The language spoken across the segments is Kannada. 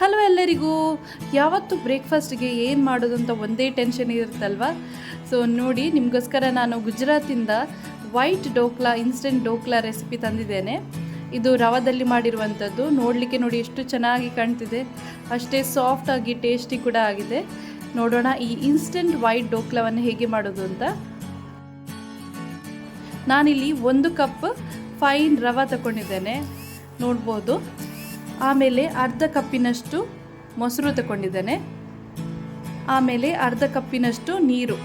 ಹಲೋ ಎಲ್ಲರಿಗೂ. ಯಾವತ್ತು ಬ್ರೇಕ್ಫಾಸ್ಟ್ಗೆ ಏನು ಮಾಡೋದು ಅಂತ ಒಂದೇ ಟೆನ್ಷನ್ ಇರುತ್ತಲ್ವ? ಸೊ ನೋಡಿ, ನಿಮಗೋಸ್ಕರ ನಾನು ಗುಜರಾತಿಂದ white dhokla, instant dhokla recipe ತಂದಿದ್ದೇನೆ. ಇದು ರವಾದಲ್ಲಿ ಮಾಡಿರುವಂಥದ್ದು. ನೋಡಲಿಕ್ಕೆ ನೋಡಿ ಎಷ್ಟು ಚೆನ್ನಾಗಿ ಕಾಣ್ತಿದೆ. ಅಷ್ಟೇ ಸಾಫ್ಟಾಗಿ ಟೇಸ್ಟಿ ಕೂಡ ಆಗಿದೆ. ನೋಡೋಣ ಈ ಇನ್ಸ್ಟೆಂಟ್ ವೈಟ್ ಡೋಕ್ಲಾವನ್ನು ಹೇಗೆ ಮಾಡೋದು ಅಂತ. ನಾನಿಲ್ಲಿ ಒಂದು ಕಪ್ ಫೈನ್ ರವ ತಗೊಂಡಿದ್ದೇನೆ ನೋಡ್ಬೋದು. ಆಮೇಲೆ ಅರ್ಧ ಕಪ್ಪಿನಷ್ಟು ಮೊಸರು ತಗೊಂಡಿದ್ದೇನೆ ಆಮೇಲೆ ಅರ್ಧ ಕಪ್ಪಿನಷ್ಟು ನೀರು.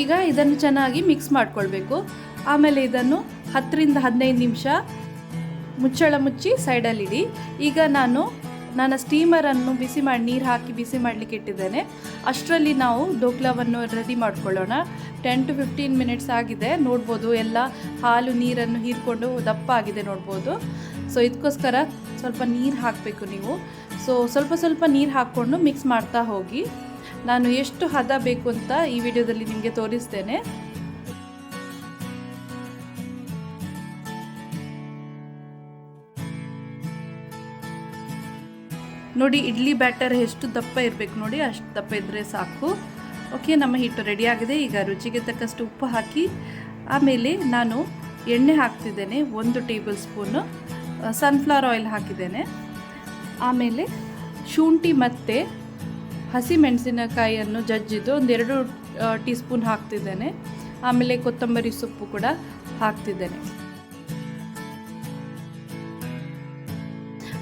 ಈಗ ಇದನ್ನು ಚೆನ್ನಾಗಿ ಮಿಕ್ಸ್ ಮಾಡ್ಕೊಳ್ಬೇಕು. ಆಮೇಲೆ ಇದನ್ನು ಹತ್ತರಿಂದ ಹದಿನೈದು ನಿಮಿಷ ಮುಚ್ಚಳ ಮುಚ್ಚಿ ಸೈಡಲ್ಲಿಡಿ ಈಗ ನಾನು, ನನ್ನ ಸ್ಟೀಮರನ್ನು ಬಿಸಿ ಮಾಡಿ, ನೀರು ಹಾಕಿ ಬಿಸಿ ಮಾಡಲಿಕ್ಕೆ ಇಟ್ಟಿದ್ದೇನೆ. ಅಷ್ಟರಲ್ಲಿ ನಾವು ಡೋಕ್ಲಾವನ್ನು ರೆಡಿ ಮಾಡ್ಕೊಳ್ಳೋಣ. ಟೆನ್ ಟು ಫಿಫ್ಟೀನ್ ಮಿನಿಟ್ಸ್ ಆಗಿದೆ. ನೋಡ್ಬೋದು ಎಲ್ಲ ಹಾಲು, ನೀರನ್ನು ಹೀರ್ಕೊಂಡು ದಪ್ಪ ಆಗಿದೆ ನೋಡ್ಬೋದು. ಸೊ ಇದಕ್ಕೋಸ್ಕರ ಸ್ವಲ್ಪ ನೀರು ಹಾಕಬೇಕು ನೀವು. ಸೊ ಸ್ವಲ್ಪ ಸ್ವಲ್ಪ ನೀರು ಹಾಕ್ಕೊಂಡು ಮಿಕ್ಸ್ ಮಾಡ್ತಾ ಹೋಗಿ. ನಾನು ಎಷ್ಟು ಹದ ಬೇಕು ಅಂತ ಈ ವಿಡಿಯೋದಲ್ಲಿ ನಿಮಗೆ ತೋರಿಸ್ತೇನೆ. ನೋಡಿ, ಇಡ್ಲಿ ಬ್ಯಾಟರ್ ಎಷ್ಟು ದಪ್ಪ ಇರಬೇಕು ನೋಡಿ, ಅಷ್ಟು ದಪ್ಪ ಇದ್ದರೆ ಸಾಕು. ಓಕೆ ನಮ್ಮ ಹಿಟ್ಟು ರೆಡಿ ಆಗಿದೆ. ಈಗ ರುಚಿಗೆ ತಕ್ಕಷ್ಟು ಉಪ್ಪು ಹಾಕಿ, ಆಮೇಲೆ ನಾನು ಎಣ್ಣೆ ಹಾಕ್ತಿದ್ದೇನೆ, ಒಂದು ಟೇಬಲ್ ಸ್ಪೂನು. ಸನ್ಫ್ಲವರ್ ಆಯಿಲ್ ಹಾಕಿದ್ದೇನೆ. ಆಮೇಲೆ ಶುಂಠಿ ಮತ್ತು ಹಸಿ ಮೆಣಸಿನಕಾಯಿಯನ್ನು ಜಜ್ಜಿದ್ದು ಒಂದೆರಡು ಟೀ ಸ್ಪೂನ್ ಹಾಕ್ತಿದ್ದೇನೆ. ಆಮೇಲೆ ಕೊತ್ತಂಬರಿ ಸೊಪ್ಪು ಕೂಡ ಹಾಕ್ತಿದ್ದೇನೆ.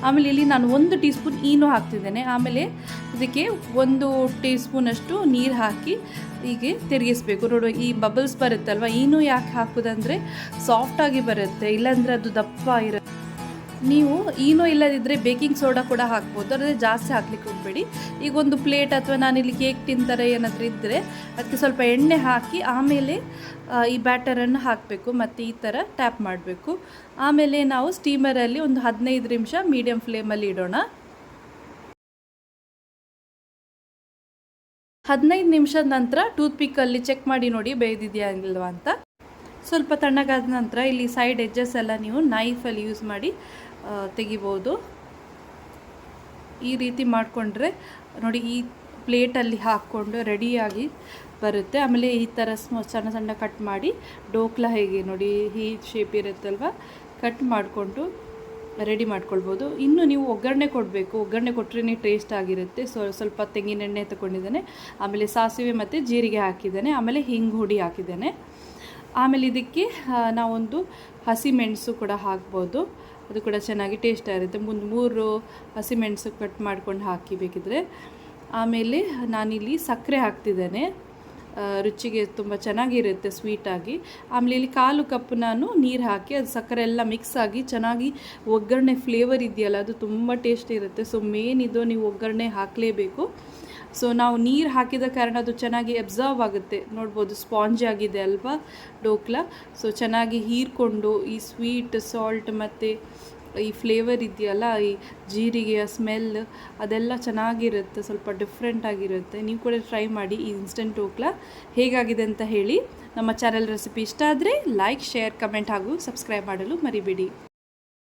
ಆಮೇಲೆ ಇಲ್ಲಿ ನಾನು ಒಂದು ಟೀ ಸ್ಪೂನ್ ಈನು ಹಾಕ್ತಿದ್ದೇನೆ. ಆಮೇಲೆ ಇದಕ್ಕೆ ಒಂದು ಟೀ ಸ್ಪೂನಷ್ಟು ನೀರು ಹಾಕಿ ಹೀಗೆ ತಿರುಗಿಸ್ಬೇಕು. ನೋಡು, ಈ ಬಬಲ್ಸ್ ಬರುತ್ತಲ್ವ? ಈನು ಯಾಕೆ ಹಾಕೋದಂದರೆ ಸಾಫ್ಟಾಗಿ ಬರುತ್ತೆ. ಇಲ್ಲಾಂದರೆ ಅದು ದಪ್ಪ ಇರುತ್ತೆ. ನೀವು ಈನೋ ಇಲ್ಲದಿದ್ದರೆ ಬೇಕಿಂಗ್ ಸೋಡಾ ಕೂಡ ಹಾಕ್ಬೋದು. ಆದರೆ ಜಾಸ್ತಿ ಹಾಕ್ಲಿಕ್ಕೆ ಹೋಗಬೇಡಿ. ಈಗ ಒಂದು ಪ್ಲೇಟ್ ಅಥವಾ ನಾನಿಲ್ಲಿ ಕೇಕ್ ತಿಂತಾರೆ ಏನಾದರೂ ಇದ್ದರೆ ಅದಕ್ಕೆ ಸ್ವಲ್ಪ ಎಣ್ಣೆ ಹಾಕಿ ಆಮೇಲೆ ಈ ಬ್ಯಾಟರನ್ನು ಹಾಕಬೇಕು. ಮತ್ತು ಈ ಥರ ಟ್ಯಾಪ್ ಮಾಡಬೇಕು. ಆಮೇಲೆ ನಾವು ಸ್ಟೀಮರಲ್ಲಿ ಒಂದು ಹದಿನೈದು ನಿಮಿಷ ಮೀಡಿಯಮ್ ಫ್ಲೇಮಲ್ಲಿ ಇಡೋಣ. ಹದಿನೈದು ನಿಮಿಷದ ನಂತರ ಟೂತ್ ಪಿಕ್ಕಲ್ಲಿ ಚೆಕ್ ಮಾಡಿ ನೋಡಿ ಬೇಯ್ದಿದೆಯಾ ಇಲ್ವಾ ಅಂತ. ಸ್ವಲ್ಪ ತಣ್ಣಗಾದ ನಂತರ ಇಲ್ಲಿ ಸೈಡ್ ಎಜ್ಜಸ್ ಎಲ್ಲ ನೀವು ನೈಫಲ್ಲಿ ಯೂಸ್ ಮಾಡಿ ತೆಗಿಬೋದು. ಈ ರೀತಿ ಮಾಡಿಕೊಂಡ್ರೆ ನೋಡಿ ಈ ಪ್ಲೇಟಲ್ಲಿ ಹಾಕ್ಕೊಂಡು ರೆಡಿಯಾಗಿ ಬರುತ್ತೆ. ಆಮೇಲೆ ಈ ಥರ ಸಣ್ಣ ಸಣ್ಣ ಕಟ್ ಮಾಡಿ ಡೋಕ್ಲಾ ಹೇಗೆ ನೋಡಿ ಈ ಶೇಪ್ ಇರುತ್ತಲ್ವ? ಕಟ್ ಮಾಡಿಕೊಂಡು ರೆಡಿ ಮಾಡ್ಕೊಳ್ಬೋದು. ಇನ್ನು ನೀವು ಒಗ್ಗರಣೆ ಕೊಡಬೇಕು. ಒಗ್ಗರಣೆ ಕೊಟ್ಟರೆ ಟೇಸ್ಟ್ ಆಗಿರುತ್ತೆ. ಸೊ, ಸ್ವಲ್ಪ ತೆಂಗಿನೆಣ್ಣೆ ತಗೊಂಡಿದ್ದೇನೆ. ಆಮೇಲೆ ಸಾಸಿವೆ ಮತ್ತು ಜೀರಿಗೆ ಹಾಕಿದ್ದೇನೆ. ಆಮೇಲೆ ಹಿಂಗೆ ಹುಡಿ ಹಾಕಿದ್ದೇನೆ. ಆಮೇಲೆ ಇದಕ್ಕೆ ನಾವೊಂದು ಹಸಿ ಮೆಣಸು ಕೂಡ ಹಾಕ್ಬೋದು. ಅದು ಕೂಡ ಚೆನ್ನಾಗಿ ಟೇಸ್ಟ್ ಆಗಿರುತ್ತೆ ಮುಂದೆ ಮೂರು ಹಸಿಮೆಣಸು ಕಟ್ ಮಾಡ್ಕೊಂಡು ಹಾಕಿ ಬೇಕಿದ್ರೆ. ಆಮೇಲೆ ನಾನಿಲ್ಲಿ ಸಕ್ಕರೆ ಹಾಕ್ತಿದ್ದೇನೆ. ರುಚಿಗೆ ತುಂಬ ಚೆನ್ನಾಗಿರುತ್ತೆ ಸ್ವೀಟಾಗಿ ಆಮೇಲೆ ಇಲ್ಲಿ ಕಾಲು ಕಪ್ ನಾನು ನೀರು ಹಾಕಿ ಅದು ಸಕ್ಕರೆ ಎಲ್ಲ ಮಿಕ್ಸ್ ಆಗಿ ಚೆನ್ನಾಗಿ ಒಗ್ಗರಣೆ ಫ್ಲೇವರ್ ಇದೆಯಲ್ಲ, ಅದು ತುಂಬ ಟೇಸ್ಟ್ ಇರುತ್ತೆ. ಸೊ ಮೇನ್ ಇದು ನೀವು ಒಗ್ಗರಣೆ ಹಾಕಲೇಬೇಕು. ಸೊ ನಾವು ನೀರು ಹಾಕಿದ ಕಾರಣ ಅದು ಚೆನ್ನಾಗಿ ಅಬ್ಸರ್ವ್ ಆಗುತ್ತೆ. ನೋಡ್ಬೋದು ಸ್ಪಾಂಜ್ ಆಗಿದೆ ಅಲ್ವಾ, ಡೋಕ್ಲಾ? ಸೊ ಚೆನ್ನಾಗಿ ಹೀರ್ಕೊಂಡು ಈ ಸ್ವೀಟ್ ಸಾಲ್ಟ್ ಮತ್ತು ಈ ಫ್ಲೇವರ್ ಇದೆಯಲ್ಲ, ಈ ಜೀರಿಗೆಯ ಸ್ಮೆಲ್ ಅದೆಲ್ಲ ಚೆನ್ನಾಗಿರುತ್ತೆ, ಸ್ವಲ್ಪ ಡಿಫ್ರೆಂಟ್ ಆಗಿರುತ್ತೆ. ನೀವು ಕೂಡ ಟ್ರೈ ಮಾಡಿ ಈ ಇನ್ಸ್ಟೆಂಟ್ ಡೋಕ್ಲಾ ಹೇಗಾಗಿದೆ ಅಂತ ಹೇಳಿ ನಮ್ಮ ಚಾನೆಲ್ ರೆಸಿಪಿ ಇಷ್ಟ ಆದರೆ ಲೈಕ್ ಶೇರ್ ಕಮೆಂಟ್ ಹಾಗೂ ಸಬ್ಸ್ಕ್ರೈಬ್ ಮಾಡಲು ಮರಿಬೇಡಿ.